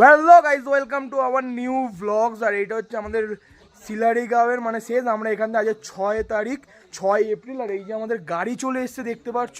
Hello guys welcome to our new vlogs আর এটা হচ্ছে আমাদের সিলারি গাঁওয়ের মানে শেষ। আমরা এখান থেকে আজ ছয় তারিখ, ছয় এপ্রিল। আর এই যে আমাদের গাড়ি চলে এসছে, দেখতে পাচ্ছ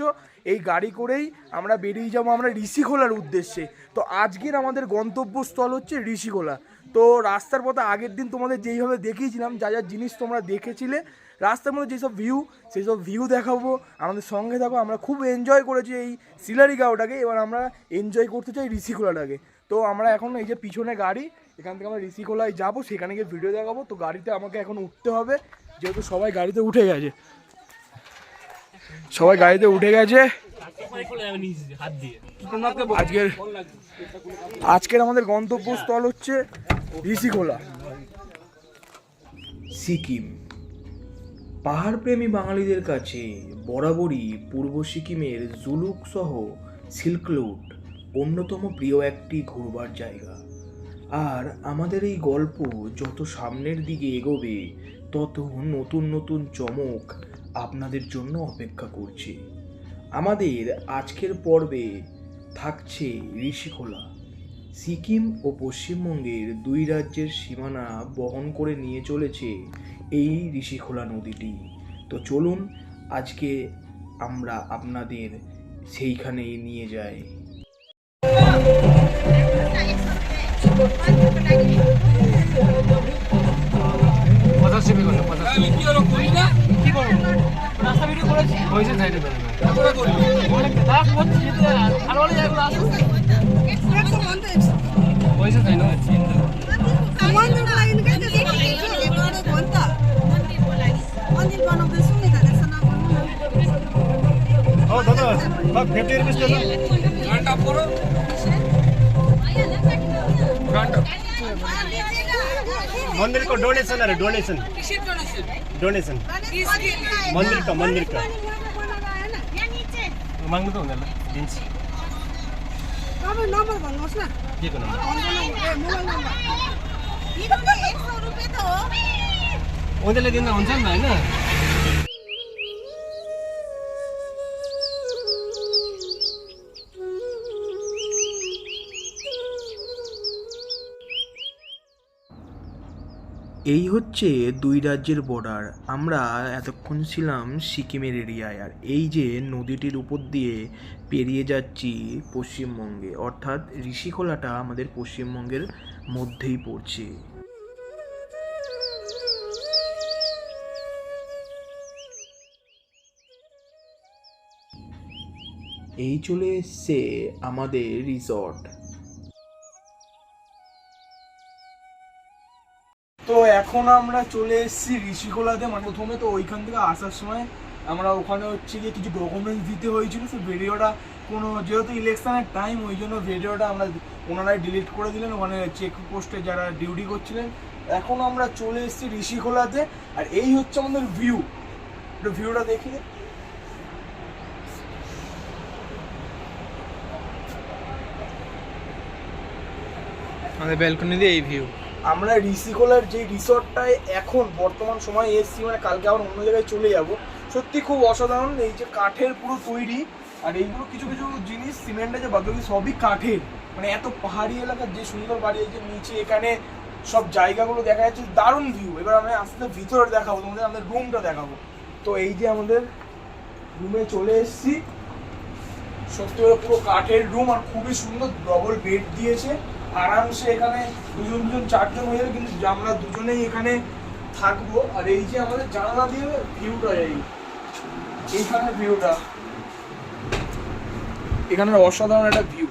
এই গাড়ি করেই আমরা বেরিয়ে যাব আমরা ঋষিখোলার উদ্দেশ্যে। তো আজকের আমাদের গন্তব্যস্থল হচ্ছে ঋষিখোলা তো রাস্তার পথে আগের দিন তোমাদের যেইভাবে দেখিয়েছিলাম, যা যা জিনিস তোমরা দেখেছিলে, রাস্তার মধ্যে যেসব ভিউ সেই সব ভিউ দেখাবো, আমাদের সঙ্গে থাকো। আমরা খুব এনজয় করেছি এই সিলারি গাঁওটাকে। এবার আমরা এনজয় করতে চাই ঋষিখোলাটাকে তো আমরা এখন এই যে পিছনে গাড়ি, এখান থেকে আমরা ঋষিখোলায় যাব, সেখানে গিয়ে ভিডিও দেখাবো। তো গাড়িতে আমাকে এখন উঠতে হবে, যেহেতু সবাই গাড়িতে উঠে গেছে। সবাই গাড়িতে উঠে গেছে। আজকের আজকের আমাদের গন্তব্যস্থল হচ্ছে ঋষিখোলা সিকিম। পাহাড়প্রেমী বাঙালিদের কাছে বরাবরই পূর্ব সিকিমের জুলুক সহ সিল্ক রুট অন্যতম প্রিয় একটি ঘুরবার জায়গা। আর আমাদের এই গল্প যত সামনের দিকে এগোবে, তত নতুন নতুন চমক আপনাদের জন্য অপেক্ষা করছে। আমাদের আজকের পর্বে থাকছে ঋষিখোলা। সিকিম ও পশ্চিমবঙ্গের দুই রাজ্যের সীমানা বহন করে নিয়ে চলেছে এই ঋষিখোলা নদীটি। তো চলুন, আজকে আমরা আপনাদের সেইখানেই নিয়ে যাই। পঞ্চাশ সেমি করো পঞ্চাশ আমি কি করো করি না কি করো রাস্তা ভিডিও করেছি হয়েছে সাইডে দেবে কতটা করি অনেক দাগ করছি আরও অনেক জায়গা আসছে হয়েছে তাই না দাদা ফিফটি রুপিস দাদা ঘণ্টা পড়ো मंदिर को डोनेशन अरे डोनेशन डोनेशन मंदिर का मंदिर का माग्नु त हुँदैन दिन्छ उनीहरूले दिँदा हुन्छ नि त होइन এই হচ্ছে দুই রাজ্যের বর্ডার আমরা এতক্ষণ ছিলাম সিকিমের এরিয়ায়, আর এই যে নদীটির উপর দিয়ে পেরিয়ে যাচ্ছি পশ্চিমবঙ্গে, অর্থাৎ ঋষিখোলাটা আমাদের পশ্চিমবঙ্গের মধ্যেই পড়ছে। এই চলে এসছে আমাদের রিসর্ট এখন আমরা চলে এসেছি ঋষিকোলাতে। মানে প্রথমে তো ওইখান থেকে আসার সময় আমরা ওখানে হচ্ছে গিয়ে কিছু ডকুমেন্টস দিতে হয়েছিল। সে ভিডিওটা কোনো যেহেতু ইলেকশনের টাইম ওই জন্য ভিডিওটা আমরা ওনারাই ডিলিট করে দিলেন। ওখানে চেক পোস্টে যারা ডিউটি করছিলেন, এখন আমরা চলে এসেছি ঋষিখোলাতে আর এই হচ্ছে আমাদের ভিউ একটু ভিউটা দেখি। আমাদের ব্যালকনি দিয়ে এই ভিউ আমরা ঋষিকোলার যে রিসর্টটায় এখন বর্তমান সময়ে এসছি মানে কালকে আবার অন্য জায়গায় চলে যাব। সত্যি খুব অসাধারণ, এই যে কাঠের পুরো তৈরি, আর এইগুলো কিছু কিছু জিনিস, সিমেন্টে যে বাকি সবই কাঠের। মানে এত পাহাড়ি এলাকার যে সুন্দর বাড়ি, এই যে নিচে এখানে সব জায়গাগুলো দেখা যাচ্ছে, দারুণ ভিউ এবার আমি আস্তে ভিতরে দেখাবো, তোমাদের আমাদের রুমটা দেখাবো। তো এই যে আমাদের রুমে চলে এসেছি। সত্যি পুরো কাঠের রুম আর খুবই সুন্দর ডবল বেড দিয়েছে। আরামসে এখানে দুজন দুজন, চারজন হয়ে যাবে, কিন্তু আমরা দুজনেই এখানে থাকব। আর এই যে আমাদের জানালা দিয়ে ভিউটা এই, এইখানে ভিউটা এখানে অসাধারণ একটা ভিউ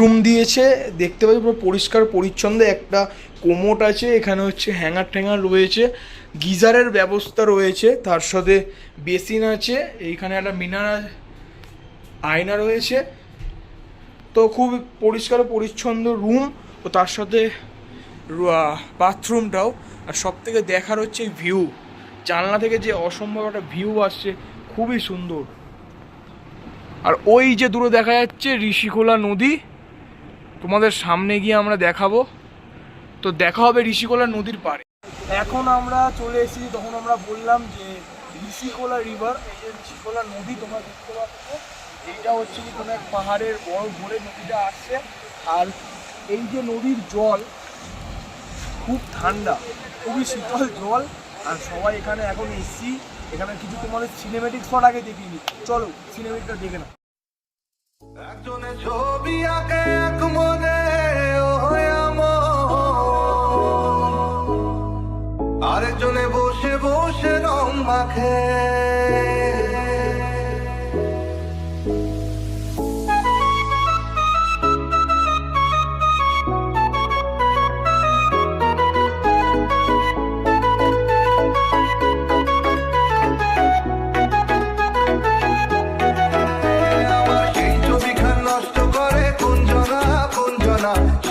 রুম দিয়েছে, দেখতে পাচ্ছি পুরো পরিষ্কার পরিচ্ছন্ন একটা কোমোট আছে, এখানে হচ্ছে হ্যাঙ্গার ট্যাঙ্গার রয়েছে, গিজারের ব্যবস্থা রয়েছে, তার সাথে বেসিন আছে, এইখানে একটা মিনার আয়না রয়েছে। তো খুব পরিষ্কার পরিচ্ছন্ন রুম ও তার সাথে বাথরুমটাও আর সব থেকে দেখার হচ্ছে ভিউ জানলা থেকে যে অসম্ভব একটা ভিউ আসছে, খুবই সুন্দর। আর ওই যে দূরে দেখা যাচ্ছে ঋষিখোলা নদী, তোমাদের সামনে গিয়ে আমরা দেখাবো। তো দেখা হবে ঋষিকোলা নদীর পাড়ে। এখন আমরা চলে এসেছি, তখন আমরা বললাম যে ঋষিকোলা রিভার এই যে ঋষিখোলা নদী, তোমরা দেখতে পাচ্ছ। এইটা হচ্ছে কি কোনো এক পাহাড়ের বড় ভরে নদীটা আসছে, আর এই যে নদীর জল, খুব ঠান্ডা, খুবই শীতল জল, আর সবাই এখানে এখন এসছি এখানে কিছু তোমাদের সিনেমেটিক শট আগে দেখিনি চলো সিনেমেটিকটা দেখে না একজনে ছবি আঁকে এক মনে আরেকজনে বসে বসে রং মাখে।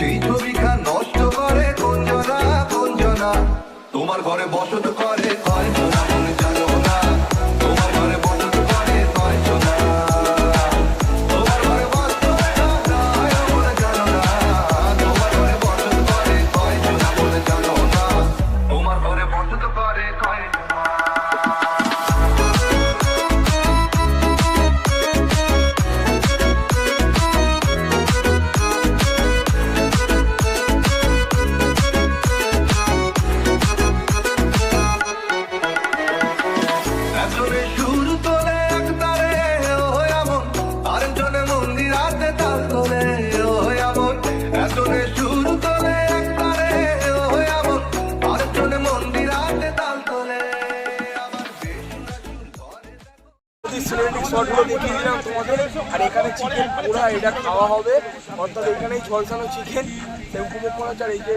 সেই ছবিখান নষ্ট করে কুঞ্জনা কুঞ্জনা। তোমার ঘরে বসত করে শটগুলো দেখিয়ে দিলাম তোমাদের। আর এখানে চিকেন পোড়া এটা খাওয়া হবে। অর্থাৎ এখানেই ঝলসানো চিকেন আর এই যে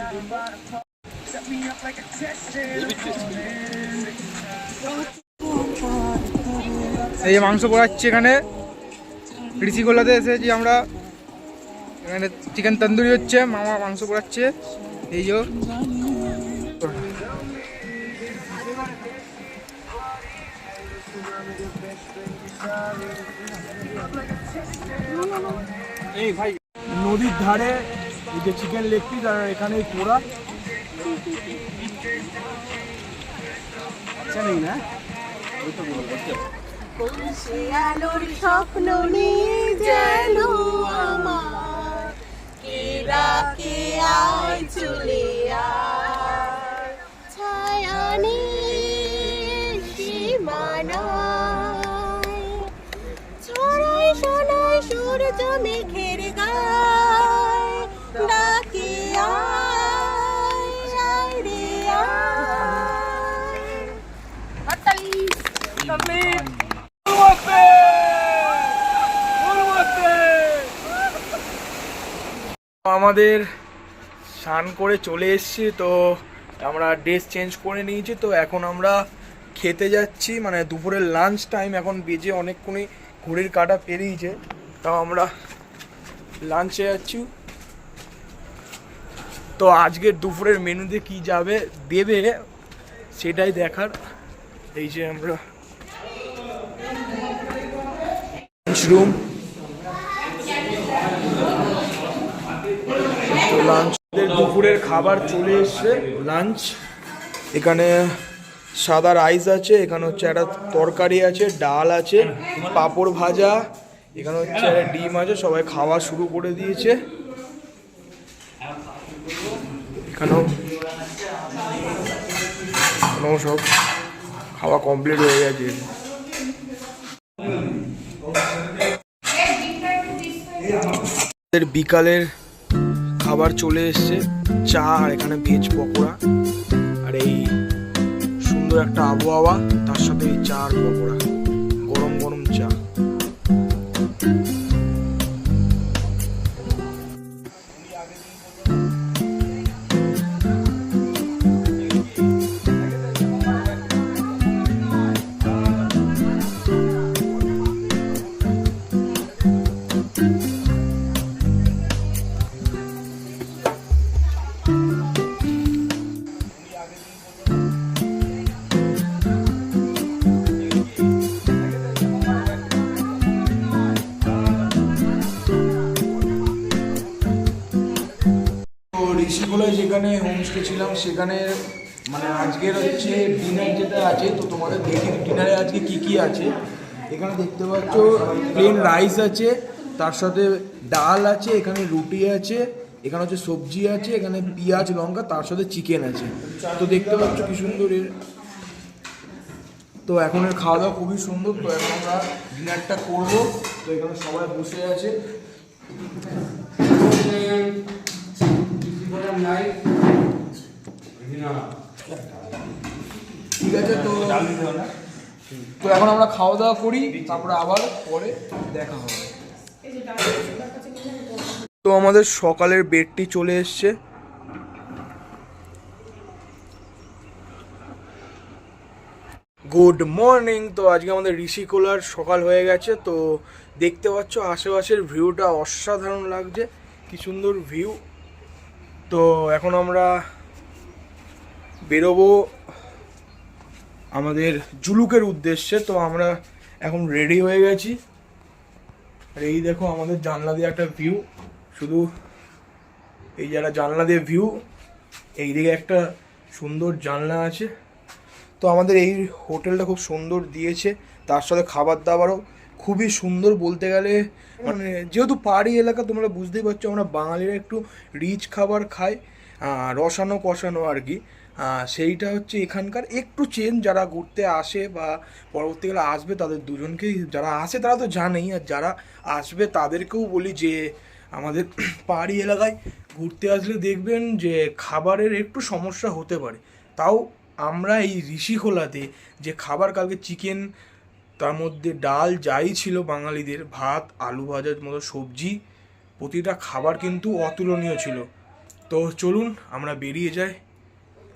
এই মাংস পোড়াচ্ছি এখানে। ঋষিকোলাতে এসেছি আমরা। এখানে চিকেন তন্দুরি হচ্ছে, মামা মাংস পোড়াচ্ছে। এই যে। নদীর ধারে এই যে চিকেন লেগ পিস আর এখানে পোড়া। আচ্ছা না? স্বপ্ন আমার। কে আয়? আমাদের স্নান করে চলে এসেছি, তো আমরা ড্রেস চেঞ্জ করে নিয়েছি, তো এখন আমরা খেতে যাচ্ছি মানে দুপুরের লাঞ্চ টাইম এখন বেজে অনেকক্ষণই ঘড়ির কাটা পেরিয়েছে, তাও আমরা লাঞ্চে যাচ্ছি। তো আজকের দুপুরের মেনুতে কি যাবে, দেবে, সেটাই দেখার। এই যে আমরা রুম লাঞ্চ দুপুরের খাবার চলে এসছে লাঞ্চ এখানে সাদা রাইস আছে, এখানে হচ্ছে একটা তরকারি আছে, ডাল আছে, পাঁপড় ভাজা, এখানে হচ্ছে ডিম আছে, সবাই খাওয়া শুরু করে দিয়েছে। এখানেও সব খাওয়া কমপ্লিট হয়ে গেছে। বিকালের খাবার চলে এসছে চা আর এখানে ভেজ পকোড়া। আর এই সুন্দর একটা আবহাওয়া, তার সাথে এই চা আর পকোড়া, গরম গরম চা। যেখানে হোমস্টে ছিলাম, সেখানে মানে আজকের হচ্ছে ডিনার যেটা আছে, তো তোমাদের দেখি ডিনারে আজকে কি কি আছে? এখানে দেখতে পাচ্ছ প্লেন রাইস আছে, তার সাথে ডাল আছে, এখানে রুটি আছে, এখানে হচ্ছে সবজি আছে, এখানে পেঁয়াজ, লঙ্কা, তার সাথে চিকেন আছে। তো দেখতে পাচ্ছ কি সুন্দর তো এখন এর খাওয়া দাওয়া খুবই সুন্দর, তো এখন আমরা ডিনারটা করব। তো এখানে সবাই বসে আছে। ঠিক আছে, তো তো এখন আমরা খাওয়া দাওয়া করি, তারপরে আবার পরে দেখা হবে। তো আমাদের সকালের বেডটি চলে এসছে। গুড মর্নিং, তো আজকে আমাদের ঋষিকোলার সকাল হয়ে গেছে, তো দেখতে পাচ্ছ আশেপাশের ভিউটা অসাধারণ লাগছে। কি সুন্দর ভিউ। তো এখন আমরা বেরোবো আমাদের জুলুকের উদ্দেশ্যে। তো আমরা এখন রেডি হয়ে গেছি। আর এই দেখো আমাদের জানলা দিয়ে একটা ভিউ শুধু এই যারা জানলা দিয়ে ভিউ এইদিকে একটা সুন্দর জানলা আছে। তো আমাদের এই হোটেলটা খুব সুন্দর দিয়েছে। তার সাথে খাবার দাবারও খুবই সুন্দর বলতে গেলে মানে যেহেতু পাহাড়ি এলাকা, তোমরা বুঝতেই পারছ আমরা বাঙালিরা একটু রিচ খাবার খাই রসানো কষানো আর কি। সেইটা হচ্ছে এখানকার। একটু চেঞ্জ যারা ঘুরতে আসে বা পরবর্তীকালে আসবে, তাদের দুজনকেই, যারা আসে তারা তো জানেই, আর যারা আসবে তাদেরকেও বলি যে, আমাদের পাহাড়ি এলাকায় ঘুরতে আসলে দেখবেন যে, খাবারের একটু সমস্যা হতে পারে। তাও আমরা এই ঋষিখোলাতে যে খাবার, কালকে চিকেন তার মধ্যে ডাল যাই ছিল বাঙালিদের, ভাত, আলু ভাজার মতো সবজি, প্রতিটা খাবার কিন্তু অতুলনীয় ছিল। তো চলুন আমরা বেরিয়ে যাই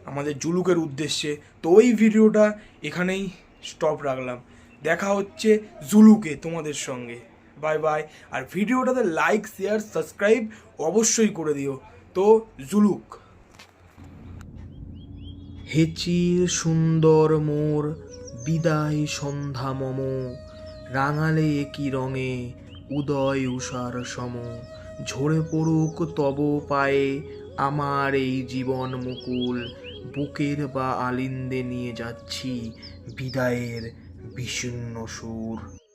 আমাদের জুলুকের উদ্দেশ্যে। তো ওই ভিডিওটা এখানেই স্টপ রাখলাম। দেখা হচ্ছে জুলুকে তোমাদের সঙ্গে। বাই বাই আর ভিডিওটাতে লাইক শেয়ার সাবস্ক্রাইব অবশ্যই করে দিও। তো জুলুক। হেচির সুন্দর মোর বিদায় সন্ধ্যা মম। রাঙালে একই রঙে, উদয় উষার সম। ঝরে পড়ুক তব পায়ে আমার এই জীবন মুকুল। বুকের বা আলিন্দে নিয়ে যাচ্ছি বিদায়ের বিষণ্ণ সুর।